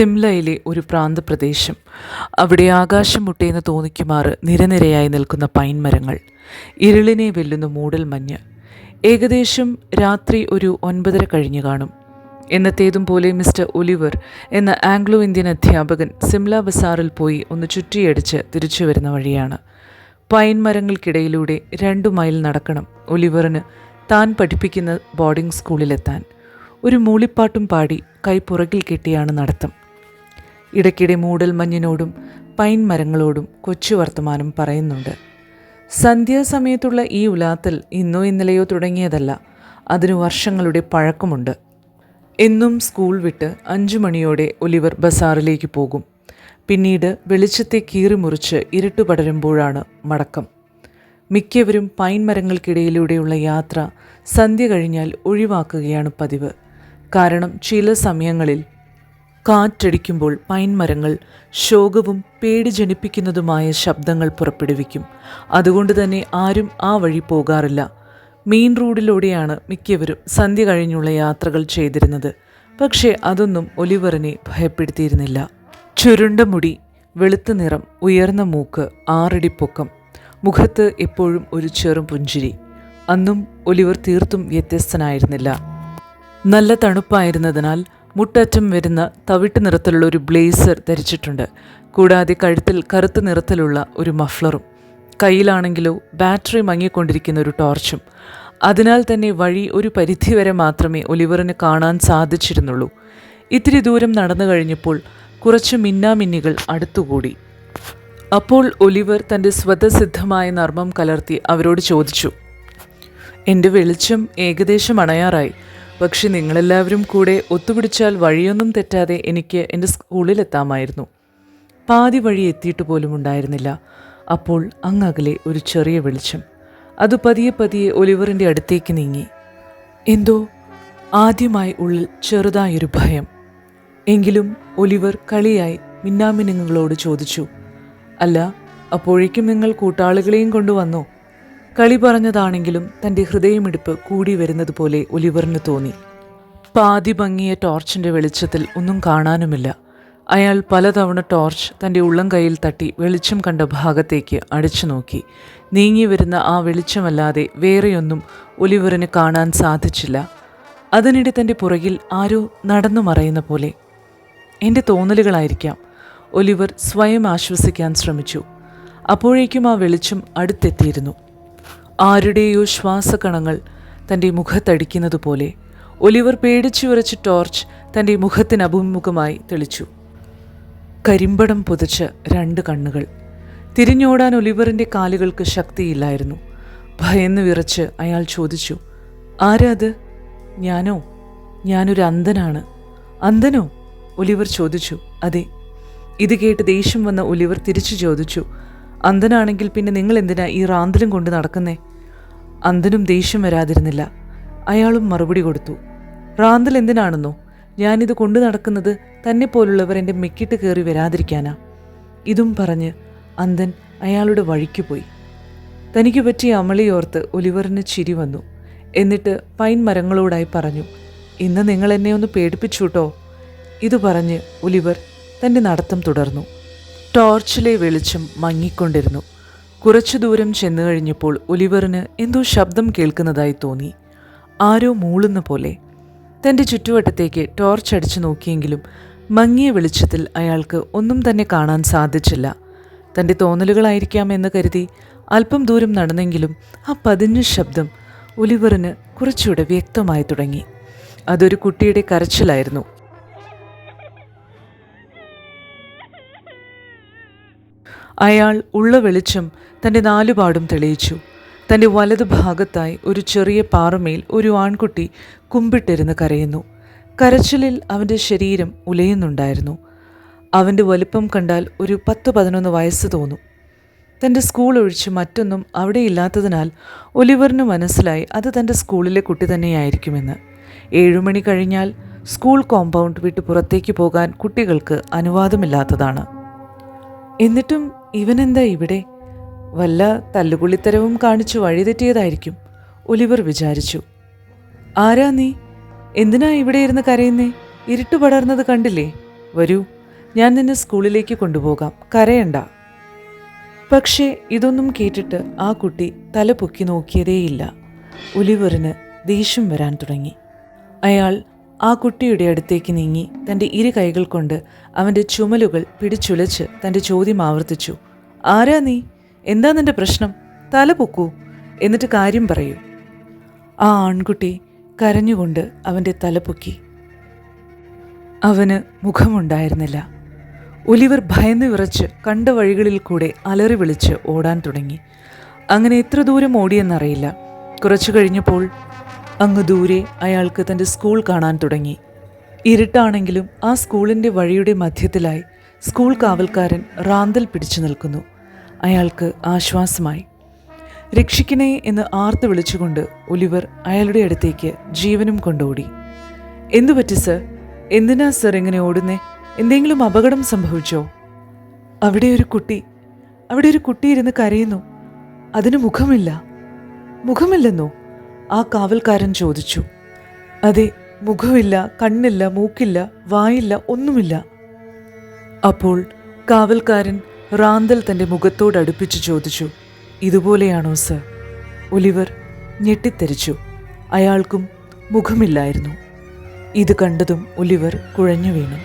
സിംലയിലെ ഒരു പ്രാന്തപ്രദേശം. അവിടെ ആകാശം മുട്ടയെന്ന് തോന്നിക്കുമാറ് നിരനിരയായി നിൽക്കുന്ന പൈൻ മരങ്ങൾ ഇരുളിനെ വെല്ലുന്ന മൂടൽ മഞ്ഞ്. ഏകദേശം രാത്രി ഒരു ഒൻപതര കഴിഞ്ഞു കാണും. എന്നത്തേതും പോലെ മിസ്റ്റർ ഒലിവർ എന്ന ആംഗ്ലോ ഇന്ത്യൻ അധ്യാപകൻ സിംല ബസാറിൽ പോയി ഒന്ന് ചുറ്റിയടിച്ച് തിരിച്ചു വരുന്ന വഴിയാണ്. പൈൻ മരങ്ങൾക്കിടയിലൂടെ രണ്ടു മൈൽ നടക്കണം ഒലിവറിന് താൻ പഠിപ്പിക്കുന്ന ബോർഡിംഗ് സ്കൂളിലെത്താൻ. ഒരു മൂളിപ്പാട്ടും പാടി കൈ പുറകിൽ കെട്ടിയാണ് നടത്തം. ഇടയ്ക്കിടെ മൂടൽ മഞ്ഞിനോടും പൈൻ മരങ്ങളോടും കൊച്ചു വർത്തമാനം പറയുന്നുണ്ട്. സന്ധ്യാസമയത്തുള്ള ഈ ഉലാത്തൽ ഇന്നോ ഇന്നലെയോ തുടങ്ങിയതല്ല അതിനു വർഷങ്ങളുടെ പഴക്കമുണ്ട്. എന്നും സ്കൂൾ വിട്ട് അഞ്ചു മണിയോടെ ഒലിവർ ബസാറിലേക്ക് പോകും. പിന്നീട് വെളിച്ചത്തെ കീറിമുറിച്ച് ഇരുട്ട് പടരുമ്പോഴാണ് മടക്കം. മിക്കവരും പൈൻ മരങ്ങൾക്കിടയിലൂടെയുള്ള യാത്ര സന്ധ്യ കഴിഞ്ഞാൽ ഒഴിവാക്കുകയാണ് പതിവ്. കാരണം ചില സമയങ്ങളിൽ കാറ്റടിക്കുമ്പോൾ പൈൻ മരങ്ങൾ ശോകവും പേടി ജനിപ്പിക്കുന്നതുമായ ശബ്ദങ്ങൾ പുറപ്പെടുവിക്കും. അതുകൊണ്ട് തന്നെ ആരും ആ വഴി പോകാറില്ല. മെയിൻ റോഡിലൂടെയാണ് മിക്കവരും സന്ധ്യ കഴിഞ്ഞുള്ള യാത്രകൾ ചെയ്തിരുന്നത്. പക്ഷേ അതൊന്നും ഒലിവറിനെ ഭയപ്പെടുത്തിയിരുന്നില്ല. ചുരുണ്ട മുടി വെളുത്ത നിറം ഉയർന്ന മൂക്ക് ആറടിപ്പൊക്കം മുഖത്ത് എപ്പോഴും ഒരു ചെറും പുഞ്ചിരി. അന്നും ഒലിവർ തീർത്തും വ്യത്യസ്തനായിരുന്നില്ല. നല്ല തണുപ്പായിരുന്നതിനാൽ മുട്ടറ്റം വരുന്ന തവിട്ട് നിറത്തിലുള്ള ഒരു ബ്ലേസർ ധരിച്ചിട്ടുണ്ട്. കൂടാതെ കഴുത്തിൽ കറുത്ത നിറത്തിലുള്ള ഒരു മഫ്ലറും. കയ്യിലാണെങ്കിലോ ബാറ്ററി മങ്ങിക്കൊണ്ടിരിക്കുന്ന ഒരു ടോർച്ചും. അതിനാൽ തന്നെ വഴി ഒരു പരിധിവരെ മാത്രമേ ഒലിവറിന് കാണാൻ സാധിച്ചിരുന്നുള്ളൂ. ഇത്തിരി ദൂരം നടന്നു കഴിഞ്ഞപ്പോൾ കുറച്ച് മിന്നാമിന്നികൾ അടുത്തുകൂടി. അപ്പോൾ ഒലിവർ തന്റെ സ്വതസിദ്ധമായ നർമ്മം കലർത്തി അവരോട് ചോദിച്ചു എന്റെ വെളിച്ചം ഏകദേശം അണയാറായി. പക്ഷെ നിങ്ങളെല്ലാവരും കൂടെ ഒത്തുപിടിച്ചാൽ വഴിയൊന്നും തെറ്റാതെ എനിക്ക് എന്റെ സ്കൂളിലെത്താമായിരുന്നു. പാതി വഴി എത്തിയിട്ട് പോലും ഉണ്ടായിരുന്നില്ല. അപ്പോൾ അങ്ങകലെ ഒരു ചെറിയ വെളിച്ചം. അത് പതിയെ പതിയെ ഒലിവറിന്റെ അടുത്തേക്ക് നീങ്ങി. എന്തോ? ആദ്യമായി ഉള്ളിൽ ചെറുതായൊരു ഭയം. എങ്കിലും ഒലിവർ കളിയായി മിന്നാമിനുങ്ങളോട് ചോദിച്ചു. അല്ല അപ്പോഴേക്കും നിങ്ങൾ കൂട്ടാളികളെയും കൊണ്ടുവന്നോ? കളി പറഞ്ഞതാണെങ്കിലും തന്റെ ഹൃദയമിടിപ്പ് കൂടി വരുന്നത് പോലെ ഒലിവറിന് തോന്നി. പാതി ഭംഗിയ ടോർച്ചിന്റെ വെളിച്ചത്തിൽ ഒന്നും കാണാനുമില്ല. അയാൾ പലതവണ ടോർച്ച് തന്റെ ഉള്ളം കൈയിൽ തട്ടി വെളിച്ചം കണ്ട ഭാഗത്തേക്ക് അടിച്ചു നോക്കി. നീങ്ങി വരുന്ന ആ വെളിച്ചമല്ലാതെ വേറെയൊന്നും ഒലിവറിന് കാണാൻ സാധിച്ചില്ല. അതിനിടെ തന്റെ പുറകിൽ ആരോ നടന്നു മറയുന്ന പോലെ. എന്റെ തോന്നലുകളായിരിക്കാം ഒലിവർ സ്വയം ആശ്വസിക്കാൻ ശ്രമിച്ചു. അപ്പോഴേക്കും ആ വെളിച്ചം അടുത്തെത്തിയിരുന്നു. ആരുടെയോ ശ്വാസകണങ്ങൾ തന്റെ മുഖത്തടിക്കുന്നത് പോലെ? ഒലിവർ പേടിച്ചു വിറച്ച് ടോർച്ച് തന്റെ മുഖത്തിന് അഭിമുഖമായി തെളിച്ചു. കരിമ്പടം പുതച്ച് രണ്ട് കണ്ണുകൾ. തിരിഞ്ഞോടാൻ ഒലിവറിന്റെ കാലുകൾക്ക് ശക്തിയില്ലായിരുന്നു. ഭയന്ന് വിറച്ച് അയാൾ ചോദിച്ചു ആരാ അത്? ഞാനോ? ഞാനൊരു അന്ധനാണ്. അന്ധനോ? ഒലിവർ ചോദിച്ചു അതെ. ഇത് കേട്ട് ദേഷ്യം വന്ന ഒലിവർ തിരിച്ചു ചോദിച്ചു അന്ധനാണെങ്കിൽ പിന്നെ നിങ്ങൾ എന്തിനാ ഈ റാന്തലും കൊണ്ട് നടക്കുന്നേ? അന്ധനും ദേഷ്യം വരാതിരുന്നില്ല. അയാളും മറുപടി കൊടുത്തു. റാന്തൽ എന്തിനാണെന്നോ? ഞാനിത് കൊണ്ടു നടക്കുന്നത് തന്നെ പോലുള്ളവർ എന്റെ മെക്കിട്ട് കയറി വരാതിരിക്കാനാ. ഇതും പറഞ്ഞ് അന്തൻ അയാളുടെ വഴിക്ക് പോയി. തനിക്ക് പറ്റിയ അമളിയോർത്ത് ഒലിവറിന് ചിരി വന്നു. എന്നിട്ട് പൈൻ മരങ്ങളോടായി പറഞ്ഞു ഇന്ന് നിങ്ങൾ എന്നെ ഒന്ന് പേടിപ്പിച്ചുട്ടോ? ഇത് പറഞ്ഞ് ഒലിവർ തന്റെ നടത്തം തുടർന്നു. ടോർച്ചിലെ വെളിച്ചം മങ്ങിക്കൊണ്ടിരുന്നു. കുറച്ചു ദൂരം ചെന്നു കഴിഞ്ഞപ്പോൾ ഒലിവറിന് എന്തോ ശബ്ദം കേൾക്കുന്നതായി തോന്നി. ആരോ മൂളുന്ന പോലെ. തന്റെ ചുറ്റുവട്ടത്തേക്ക് ടോർച്ച് അടിച്ചു നോക്കിയെങ്കിലും മങ്ങിയ വെളിച്ചത്തിൽ അയാൾക്ക് ഒന്നും തന്നെ കാണാൻ സാധിച്ചില്ല. തന്റെ തോന്നലുകളായിരിക്കാം എന്ന് കരുതി അല്പം ദൂരം നടന്നെങ്കിലും ആ പതിഞ്ഞ ശബ്ദം ഒലിവറിന് കുറച്ചുകൂടെ വ്യക്തമായി തുടങ്ങി. അതൊരു കുട്ടിയുടെ കരച്ചിലായിരുന്നു. അയാൾ ഉള്ള വെളിച്ചം തന്റെ നാലുപാടും തെളിയിച്ചു. തന്റെ വലതു ഭാഗത്തായി ഒരു ചെറിയ പാറമേൽ ഒരു ആൺകുട്ടി കുമ്പിട്ടിരുന്ന് കരയുന്നു. കരച്ചിലിൽ അവന്റെ ശരീരം ഉലയുന്നുണ്ടായിരുന്നു. അവന്റെ വലിപ്പം കണ്ടാൽ ഒരു പത്ത് പതിനൊന്ന് വയസ്സ് തോന്നും. തന്റെ സ്കൂൾ ഒഴിച്ച് മറ്റൊന്നും അവിടെ ഇല്ലാത്തതിനാൽ ഒലിവറിന് മനസ്സിലായി അത് തന്റെ സ്കൂളിലെ കുട്ടി തന്നെയായിരിക്കുമെന്ന്. ഏഴുമണി കഴിഞ്ഞാൽ സ്കൂൾ കോമ്പൗണ്ട് വിട്ട് പുറത്തേക്ക് പോകാൻ കുട്ടികൾക്ക് അനുവാദമില്ലാത്തതാണ്. എന്നിട്ടും ഇവനെന്താ ഇവിടെ? വല്ല തല്ലുകുള്ളിത്തരവും കാണിച്ചു വഴിതെറ്റിയതായിരിക്കും ഒലിവർ വിചാരിച്ചു. ആരാ നീ? എന്തിനാ ഇവിടെ ഇരുന്ന് കരയുന്നേ? ഇരുട്ട് പടർന്നത് കണ്ടില്ലേ? വരൂ ഞാൻ നിന്നെ സ്കൂളിലേക്ക് കൊണ്ടുപോകാം കരയണ്ട. പക്ഷേ ഇതൊന്നും കേട്ടിട്ട് ആ കുട്ടി തല പൊക്കി നോക്കിയതേയില്ല. ഒലിവറിന് ദേഷ്യം വരാൻ തുടങ്ങി. അയാൾ ആ കുട്ടിയുടെ അടുത്തേക്ക് നീങ്ങി തന്റെ ഇരു കൈകൾ കൊണ്ട് അവന്റെ ചുമലുകൾ പിടിച്ചുലച്ച് തന്റെ ചോദ്യം ആവർത്തിച്ചു. ആരാ നീ? എന്താ നിന്റെ പ്രശ്നം? തല പൊക്കൂ എന്നിട്ട് കാര്യം പറയൂ. ആ ആൺകുട്ടി കരഞ്ഞുകൊണ്ട് അവന്റെ തല പൊക്കി. അവന് മുഖമുണ്ടായിരുന്നില്ല. ഒലിവർ ഭയന്ന് വിറച്ച് കണ്ട വഴികളിൽ കൂടെ അലറി വിളിച്ച് ഓടാൻ തുടങ്ങി. അങ്ങനെ എത്ര ദൂരം ഓടിയെന്നറിയില്ല. കുറച്ചു കഴിഞ്ഞപ്പോൾ അങ്ങ് ദൂരെ അയാൾക്ക് തന്റെ സ്കൂൾ കാണാൻ തുടങ്ങി. ഇരുട്ടാണെങ്കിലും ആ സ്കൂളിന്റെ വഴിയുടെ മധ്യത്തിലായി സ്കൂൾ കാവൽക്കാരൻ റാന്തൽ പിടിച്ചു നിൽക്കുന്നു. അയാൾക്ക് ആശ്വാസമായി. രക്ഷിക്കണേ എന്ന് ആർത്ത് വിളിച്ചുകൊണ്ട് ഒലിവർ അയാളുടെ അടുത്തേക്ക് ജീവനും കൊണ്ടോടി. എന്തു പറ്റി സർ? എന്തിനാ സർ ഇങ്ങനെ ഓടുന്നേ? എന്തെങ്കിലും അപകടം സംഭവിച്ചോ? അവിടെ ഒരു കുട്ടി. അവിടെ ഒരു കുട്ടി ഇരുന്ന് കരയുന്നു. അതിന് മുഖമില്ല. മുഖമില്ലെന്നോ? ആ കാവൽക്കാരൻ ചോദിച്ചു അതെ മുഖമില്ല കണ്ണില്ല മൂക്കില്ല വായില്ല ഒന്നുമില്ല. അപ്പോൾ കാവൽക്കാരൻ റാന്തൽ തന്റെ മുഖത്തോട് അടുപ്പിച്ച് ചോദിച്ചു ഇതുപോലെയാണോ സർ? ഒലിവർ ഞെട്ടിത്തെരിച്ചു അയാൾക്കും മുഖമില്ലായിരുന്നു. ഇത് കണ്ടതും ഒലിവർ കുഴഞ്ഞു വീണു